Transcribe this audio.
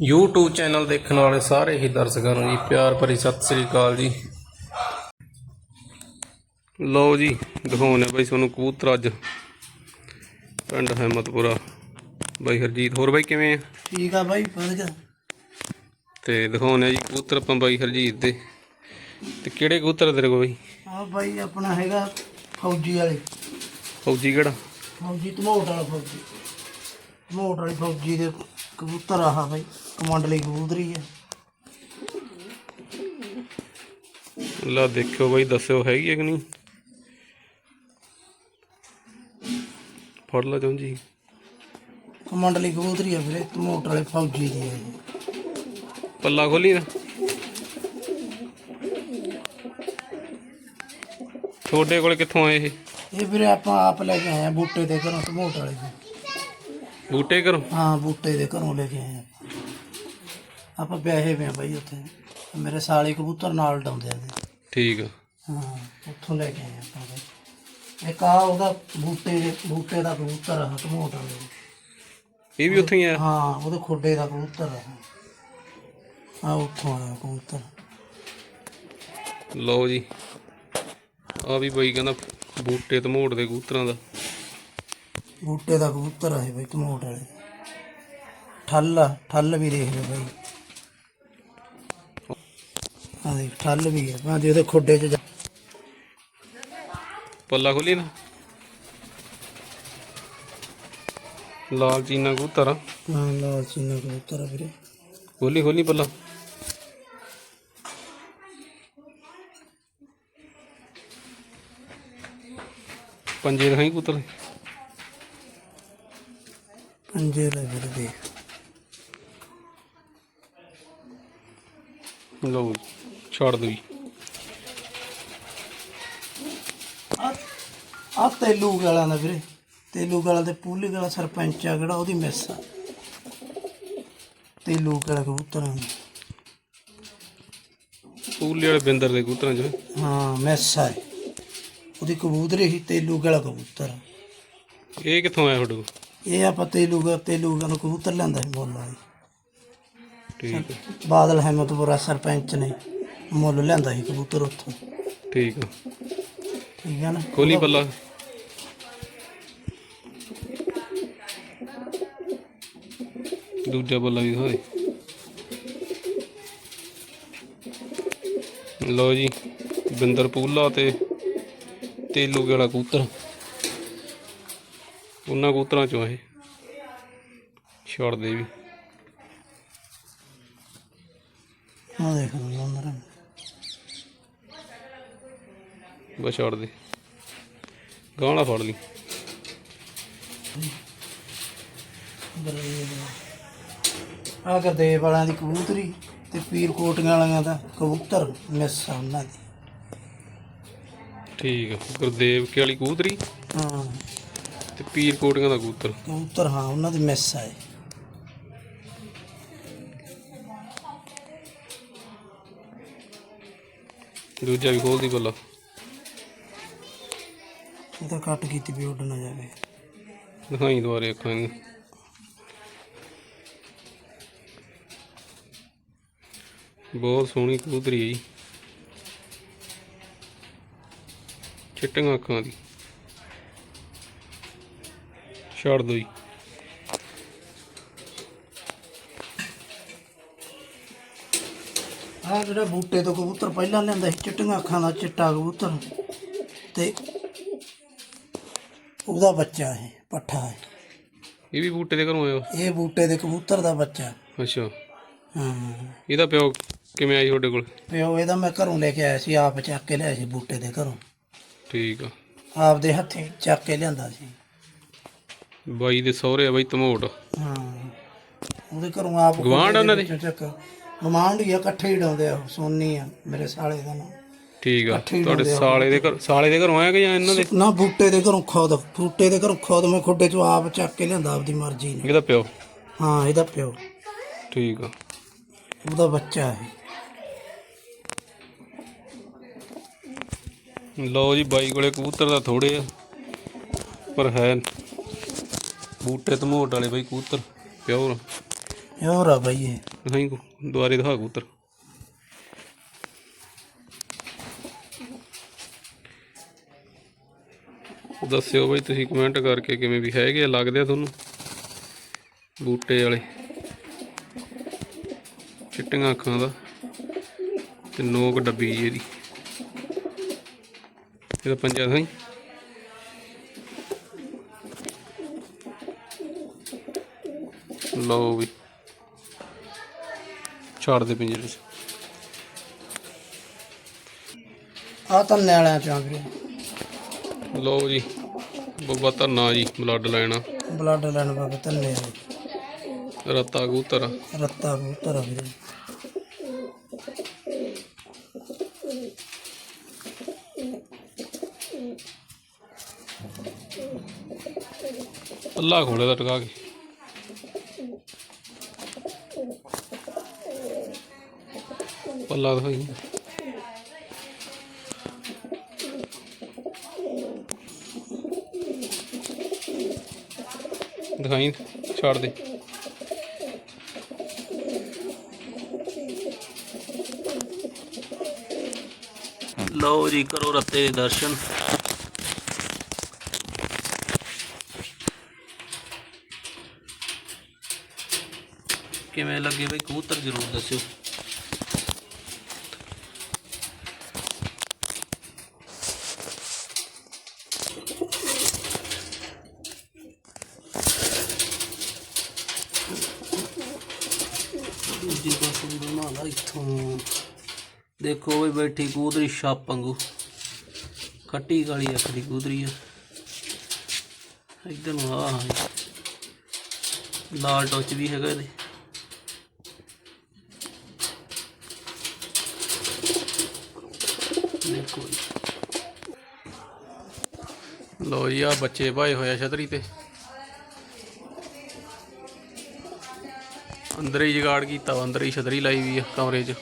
YouTube channel ਦੇਖਣ ਵਾਲੇ ਸਾਰੇ ਹੀ ਦਰਸ਼ਕਾਂ ਨੂੰ ਜੀ ਪਿਆਰ ਭਰੀ ਸਤਿ ਸ੍ਰੀ ਅਕਾਲ ਜੀ। ਲਓ ਜੀ ਦਿਖਾਉਣੇ ਬਈ ਤੁਹਾਨੂੰ ਕਬੂਤਰ ਅੱਜ। ਪਿੰਡ ਹਿੰਮਤਪੁਰਾ ਬਾਈ ਹਰਜੀਤ ਹੋਰ ਬਾਈ ਕਿਵੇਂ ਆ? ਠੀਕ ਆ ਬਾਈ ਵਧੀਆ। ਤੇ ਦਿਖਾਉਣੇ ਜੀ ਕਬੂਤਰ ਆਪਾਂ ਬਾਈ ਹਰਜੀਤ ਦੇ। ਤੇ ਕਿਹੜੇ ਕਬੂਤਰ ਤੇਰੇ ਕੋਲ ਬਾਈ? ਆ ਬਾਈ ਆਪਣਾ ਹੈਗਾ ਫੌਜੀ ਵਾਲੇ। ਫੌਜੀ ਕਿਹੜਾ? ਫੌਜੀ ਧਮੋਟ ਵਾਲਾ ਫੌਜੀ। ਧਮੋਟ ਵਾਲੀ ਫੌਜੀ ਦੇ ਕਬੂਤਰ ਆਹ ਬਾਈ। ਕਮਾਂਡਲੀ ਕਬੂਤਰੀ ਹੈ ਲਾ ਦੇਖਿਓ ਬਾਈ ਦੱਸਿਓ ਹੈਗੀ ਹੈ ਕਿ ਨਹੀਂ। ਫੜ ਲਾ ਚਾਹੁੰ ਜੀ ਕਮਾਂਡਲੀ ਕਬੂਤਰੀ ਹੈ ਵੀਰੇ ਧਮੋਟ ਵਾਲੇ ਫੌਜੀ ਦੀ ਹੈ। ਪੱਲਾ ਖੋਲੀ ਨਾ ਤੁਹਾਡੇ ਕੋਲ ਕਿੱਥੋਂ ਆਏ ਇਹ? ਇਹ ਵੀਰੇ ਆਪਾਂ ਆਪ ਲੈ ਕੇ ਆਏ ਆ ਬੂਟੇ ਦੇ ਘਰੋਂ ਧਮੋਟ ਵਾਲੇ ਦੇ। ਬੂਟੇ ਕਰੋ ਹਾਂ ਬੂਟੇ ਦੇ ਘਰੋਂ ਲੈ ਕੇ ਆਏ ਆ। ਆਪਾਂ ਵਿਆਹੇ ਵੇ ਆ ਬਾਈ ਉੱਥੇ। ਮੇਰੇ ਸਾਲੇ ਕਬੂਤਰ ਨਾਲ ਡਾਉਂਦੇ ਆ। ਠੀਕ ਆ। ਹਾਂ ਉੱਥੋਂ ਲੈ ਕੇ ਆਏ ਆਪਾਂ ਬਾਈ। ਇੱਕ ਆ ਉਹਦਾ ਬੂਟੇ ਦੇ ਬੂਟੇ ਦਾ ਕਬੂਤਰ ਆ ਦਾ। ਇਹ ਵੀ ਉੱਥੋਂ ਹੀ ਆਇਆ ਹਾਂ ਉਹਦੇ ਖੋਡੇ ਦਾ ਕਬੂਤਰ ਆ। ਆ ਉੱਥੋਂ ਆਇਆ ਕਬੂਤਰ। ਲਓ ਜੀ। ਆ ਵੀ ਬਾਈ ਕਹਿੰਦਾ ਬੂਟੇ ਤੇ ਮੋੜ ਦੇ ਕਬੂਤਰਾਂ ਦਾ। ਬੂਟੇ ਦਾ ਕਬੂਤਰ ਆ ਇਹ ਬਈ ਧਮੋਟ ਵਾਲੇ। ਠੱਲ ਆ ਠੱਲ ਵੀ ਦੇਖ ਲਓ ਬਈ। ਆ ਦੇਖ ਠੱਲ ਵੀ ਹੈ ਭਾਂ ਉਹਦੇ ਖੋਡੇ 'ਚ ਜਾ- ਪੱਲਾ ਖੋਲੀ ਨਾ। ਲਾਲ ਚੀਨਾ ਕਬੂਤਰ ਆ। ਹਾਂ ਲਾਲ ਚੀਨਾ ਕਬੂਤਰ ਆ ਵੀਰੇ। ਖੋਲੀ ਖੋਲੀ ਪੱਲਾ। ਪੰਜੇ ਦਿਖਾਈ ਕਬੂਤਰ ਦੇ। ਪੰਜੇ ਲੈ ਵੀਰੇ ਦੇਖ ਲਓ ਛੱਡ ਦੋ ਜੀ। ਆ ਆ ਤੇਲੂ ਦਾ ਵੀਰੇ। ਤੇਲੂ ਵਾਲਾ ਤੇ ਪੂਲੀ ਵਾਲਾ ਸਰਪੰਚ ਆ ਜਿਹੜਾ ਉਹਦੀ ਮਿਸ ਆ। ਤੇਲੂ ਵਾਲਾ ਕਬੂਤਰ ਆ ਪੂਲੇ ਵਾਲੇ ਬਿੰਦਰ ਦੇ ਕਬੂਤਰਾਂ ਚ। ਹਾਂ ਮਿਸ ਆ ਇਹ। ਉਹਦੀ ਕਬੂਤਰੀ ਹੀ ਤੇਲੂ ਵਾਲਾ ਕਬੂਤਰ। ਆ। ਇਹ ਕਿੱਥੋਂ ਆਇਆ ਤੁਹਾਡੇ ਕੋਲ? ਇਹ ਆਪਾਂ ਤੇਲੂਗਾ ਤੇਲੂਗਾ ਨੂੰ ਕਬੂਤਰ ਲੈਂਦਾ ਸੀ ਮੁੱਲ ਆ ਠੀਕ ਆ ਬਾਦਲ ਅਹਿਮਦਪੁਰਾ ਸਰਪੰਚ ਨੇ ਮੁੱਲ ਲੈਂਦਾ ਸੀ ਕਬੂਤਰ ਉੱਥੋਂ। ਠੀਕ ਆ ਠੀਕ ਹੈ ਨਾ? ਖੋਲੀ ਪੱਲਾ। ਦੂਜਾ ਪੱਲਾ ਵੀ ਦੇ ਲਓ ਜੀ ਬਿੰਦਰ ਪੂਲਾ ਤੇ ਤੇਲੂ ਵਾਲਾ ਕਬੂਤਰ। ਉਹਨਾਂ ਕਬੂਤਰਾਂ ਚੋਂ ਇਹ। ਛੱਡ ਦੇ ਵੀ। ਉਹ ਦੇਖ ਲਓ ਅੰਦਰ ਬਸ ਛੱਡ ਦੇ। ਗਾਣਾ ਫੜ ਲਈ। ਆ ਗੁਰਦੇਵ ਵਾਲਿਆਂ ਦੀ ਕਬੂਤਰੀ ਤੇ ਪੀਰ ਕੋਟੀਆਂ ਵਾਲਿਆਂ ਦਾ ਕਬੂਤਰ ਮਿਸ ਆ ਉਹਨਾਂ ਦੀ। ਠੀਕ ਆ ਗੁਰਦੇਵ ਕੇ ਵਾਲੀ ਕਬੂਤਰੀ? ਹਾਂ। ਤੇ ਪੀਰ ਕੋਟੀਆਂ ਦਾ ਕਬੂਤਰ। ਕਬੂਤਰ ਹਾਂ ਉਹਨਾਂ ਦੀ ਮਿਸ ਆ ਇਹ। ਦੂਜਾ ਵੀ ਖੋਲਦੀ ਪੱਲਾ ਇਹ ਤਾਂ ਕੱਟ ਕੀਤੀ ਵੀ ਉੱਡ ਨਾ ਜਾਵੇ। ਦਿਖਾਈ ਦੁਆਰੇ ਅੱਖਾਂ ਨੂੰ ਬਹੁਤ ਸੋਹਣੀ ਕਬੂਤਰੀ ਹੈ ਜੀ। ਚਿੱਟੀਆਂ ਅੱਖਾਂ ਦੀ। ਛੱਡ ਦੋ ਜੀ। ਆ ਜਿਹੜਾ ਬੂਟੇ ਤੋਂ ਕਬੂਤਰ ਪਹਿਲਾਂ ਲੈਂਦਾ ਸੀ ਚਿੱਟੀਆਂ ਅੱਖਾਂ ਦਾ ਚਿੱਟਾ ਕਬੂਤਰ। ਤੇ ਉਹਦਾ ਬੱਚਾ ਇਹ ਪੱਠਾ ਹੈ ਇਹ ਵੀ ਬੂਟੇ ਦੇ ਘਰੋਂ ਆਇਆ ਇਹ ਬੂਟੇ ਦੇ ਕਬੂਤਰ ਦਾ ਬੱਚਾ। ਅੱਛਾ। ਹਾਂ। ਇਹਦਾ ਪਿਓ ਕਿਵੇਂ ਆਈ ਤੁਹਾਡੇ ਕੋਲ? ਪਿਓ ਇਹਦਾ ਮੈਂ ਘਰੋਂ ਲੈ ਕੇ ਆਇਆ ਸੀ ਆਪ ਚੱਕ ਕੇ ਲਿਆਇਆ ਸੀ ਬੂਟੇ ਦੇ ਘਰੋਂ। ਠੀਕ ਆ। ਆਪ ਦੇ ਹੱਥੀਂ ਚੱਕ ਕੇ ਲਿਆਂਦਾ ਸੀ। ਬਾਈ ਦੇ ਸਹੁਰੇ ਆ ਬਾਈ ਧਮੋਟ ਹਾਂ। ਉਹਦੇ ਘਰੋਂ ਆਪ ਗੁਆਂਢ ਉਹਨਾਂ ਦੇ? ਚੱਕ। ਗਵਾਂਢ ਹੀ ਆ ਇਕੱਠੇ ਹੀ ਡਾਉਂਦੇ ਆ ਸੋਨੀ ਆ ਮੇਰੇ ਸਾਲੇ ਦਾ ਨਾਮ। ਠੀਕ ਆ। ਤੁਹਾਡੇ। ਸਾਲੇ ਦੇ ਘਰ ਸਾਲੇ ਦੇ ਘਰੋਂ ਆਇਆ ਕਿ ਜਾਂ ਇਹਨਾਂ ਦੇ? ਨਾ ਬੂਟੇ ਦੇ ਘਰੋਂ ਖੁਦ ਬੂਟੇ ਦੇ ਘਰੋਂ ਖੁਦ ਮੈਂ ਖੁੱਡੇ ਚੋਂ ਆਪ ਚੱਕ ਕੇ ਲਿਆਂਦਾ ਆਪਦੀ ਮਰਜ਼ੀ ਨਾਲ। ਇਹਦਾ ਪਿਓ? ਹਾਂ ਇਹਦਾ ਪਿਓ। ਠੀਕ ਆ। ਉਹਦਾ ਬੱਚਾ ਹੈ। ਲਓ ਜੀ ਬਾਈ ਕੋਲੇ ਕਬੂਤਰ ਦਾ ਥੋੜੇ ਆ ਪਰ ਹੈ ਬੂਟੇ ਧਮੋਟ ਵਾਲੇ ਬਾਈ ਕਬੂਤਰ ਪਿਓਰ। ਹੋਰ ਆ ਬਾਈ ਇਹ। ਦਿਖਾਈ ਕੋ ਦੁਆਰੇ ਦਿਖਾ ਕਬੂਤਰ। ਦੱਸਿਓ ਬਈ ਤੁਸੀਂ ਕਮੈਂਟ ਕਰਕੇ ਕਿਵੇਂ ਵੀ ਹੈਗੇ ਆ ਲੱਗਦੇ ਆ ਤੁਹਾਨੂੰ? ਬੂਟੇ ਵਾਲੇ। ਚਿੱਟੀਆਂ ਅੱਖਾਂ ਦਾ ਤੇ ਨੋਕ ਡੱਬੀ ਜੀ ਇਹਦੀ ਇਹਦਾ ਪੰਜਾ ਥਾਈ ਲਓ ਵੀ। ਛੱਡ ਦੇ ਪਿੰਜਰੇ 'ਚ ਆ ਤਾਂ ਵਾਲਿਆਂ ਚੋਂ ਆ ਵੀਰੇ ਲਓ ਜੀ ਬੱਬਾ ਧੰਨਾ ਜੀ ਬਲੱਡ ਲੈਣਾ ਬਲੱਡ ਲੈਣ ਬਾਬਾ ਤੰਨੇ ਵਾਲੇ। ਰਤਾ ਕਬੂਤਰ ਰੱਤਾ ਕਬੂਤਰ ਆ ਵੀਰੇ। ਅੱਲਾ ਖੋਲੇ ਦਾ ਟਕਾ ਕੇ। ਪੱਲਾ ਦਿਖਾਈ। ਦਿਖਾਈ, ਛੱਡ ਦੇ। ਲਓ ਜੀ, ਕਰੋ ਰੱਤੇ ਦੇ ਦਰਸ਼ਨ। ਕਿਵੇਂ ਲੱਗੇ ਬਈ? ਕਬੂਤਰ ਜ਼ਰੂਰ ਦੱਸਿਓ। ਦੂਜੀ ਪਾਸੇ ਵੀ ਬਣਾ ਲਾ ਇੱਥੋਂ। ਦੇਖੋ ਬਈ ਬੈਠੀ ਕਬੂਤਰੀ ਛੱਪ ਵਾਂਗੂ। ਖੱਟੀ ਕਾਲੀ ਅੱਖ ਦੀ ਕਬੂਤਰੀ ਆ। ਇੱਧਰ ਨੂੰ ਆ। ਲਾਲ ਟੋਚ ਵੀ ਹੈਗਾ ਇਹਦੇ। ਦੇਖੋ ਲੋ ਜੀ ਆ ਬੱਚੇ ਭਾਏ ਹੋਇਆ ਛਤਰੀ ਤੇ। ਅੰਦਰ ਹੀ ਜਗਾੜ ਕੀਤਾ ਅੰਦਰ ਹੀ ਛਤਰੀ ਲਾਈ ਵੀ ਆ ਕਮਰੇ 'ਚ।